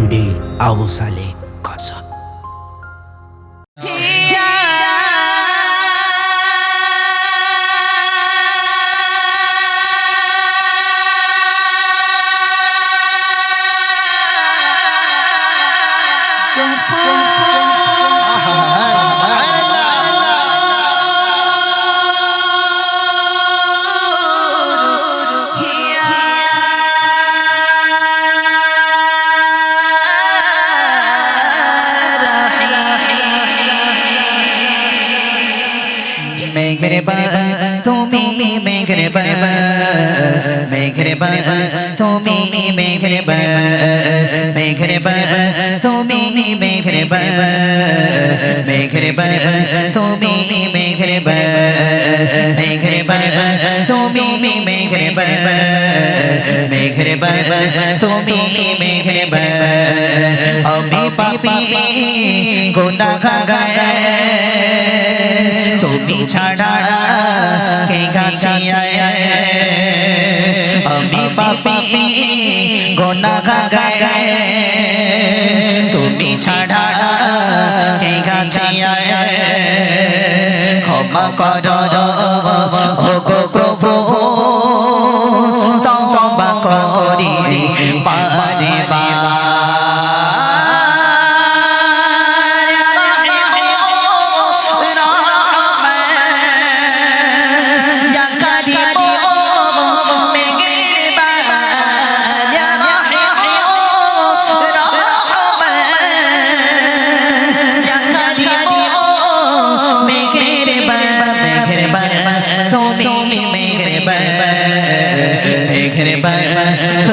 Mandy Ausale Casa. Don't fall. Don't fall. বাবা তুমি মেঘের বাবা মেঘের বাবা তুমি মেঘের তুমি মেঘের বাবা তুমি মেঘের আমি পাপি গুনাহগার তুমি ছাড়া কে গাছে আমি পাপি গুনাহগার তুমি ছাড়া কে গাছে ক্ষমা করো।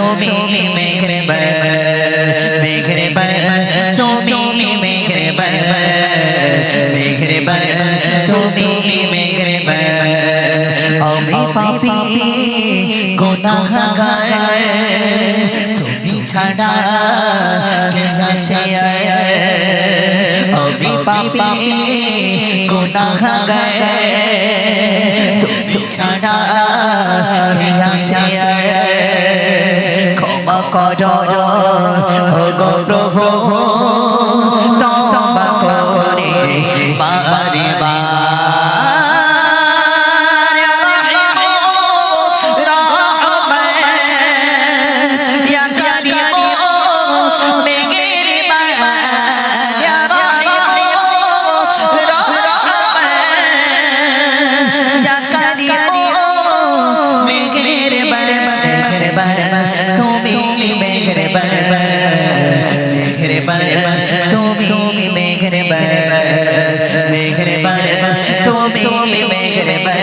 তুমি মেঘের বাবা মেঘের বাবা তুমি মেঘের বাবা মেঘের বাবা তুমি মেঘের বাবা আমি পাপি গুনাহগার তুমি ছাড়া কে আছে আমি পাপি গুনাহগার তুমি ছাড়া কে আছে ক্ষমা করো প্রভু। তুমি মেঘের বাবা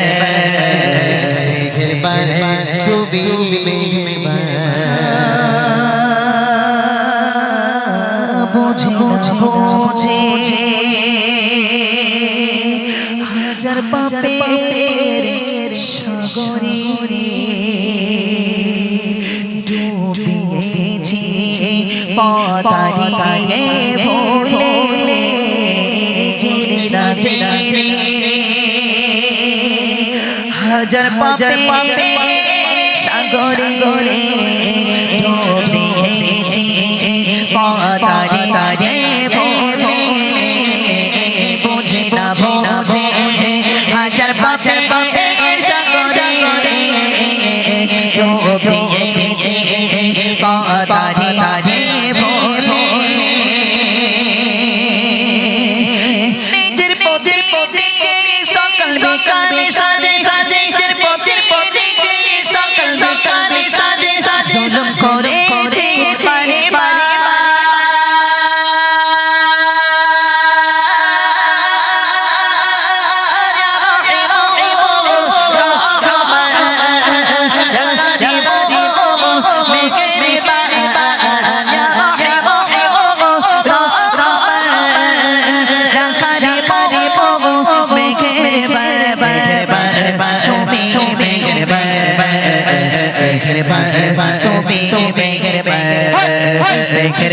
তুমি মেঘের বাবা বুঝে বুঝে হাজার পাপের সাগরে ডুবিয়েছি পতারিয়ে ভুলে চিনা চিনে হাজার পাপে সাগরে ডুবিয়েছি পতারিয়ে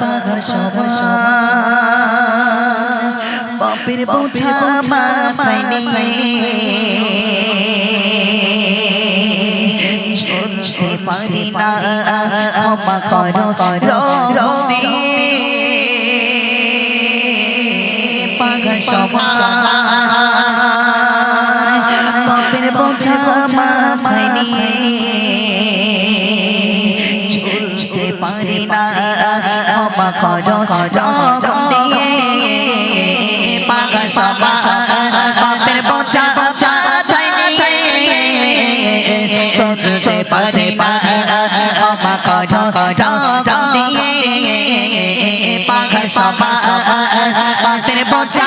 পাগল সবাই বাপের বোঝা মাথায় নিয়ে পারি না ক্ষমা করো করো পাগল বাপের বোঝা মাথায় নিয়ে চলতে পারি না ক্ষমা করো দিয়ে পাগল ক্ষমা করো করো দিয়ে পাগল সবাই বাপের বোঝা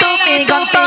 তুমি গন্তরে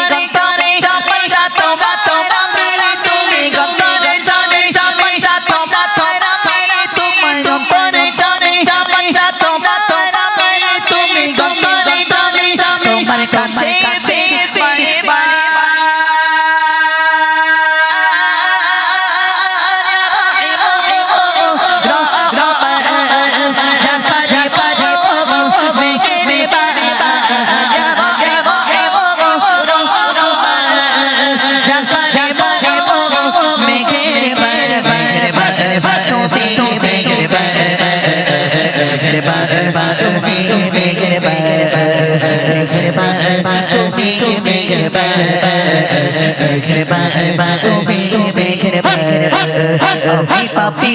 আমি পাপি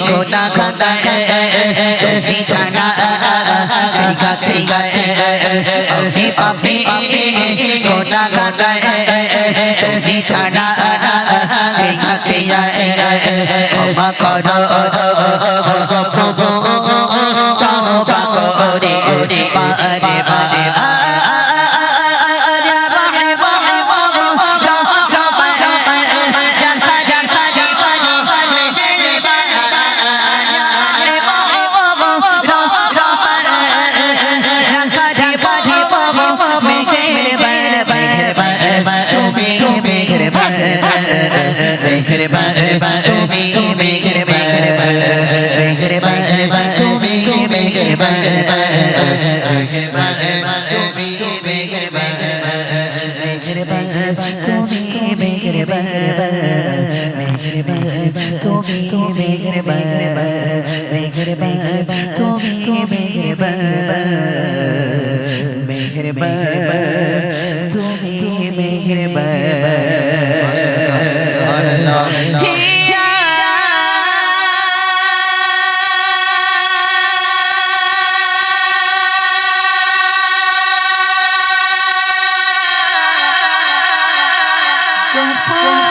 গোটা খাতায় তুমি ছাড়া এই গাছে গাছে আপনি আপনি গোটা গাটায় তুমি ছাড়া গাছে গাছে ক্ষমা করো, প্রভু তবা করে পারে পারে তুমি মেঘরবান মেঘরবান তুমি মেঘরবান মেঘরবান তুমি মেঘরবান মেঘরবান তুমি মেঘরবান মেঘরবান তুমি মেঘরবান মেঘরবান তুমি মেঘরবান মেঘরবান তুমি মেঘরবান মেঘরবান গফর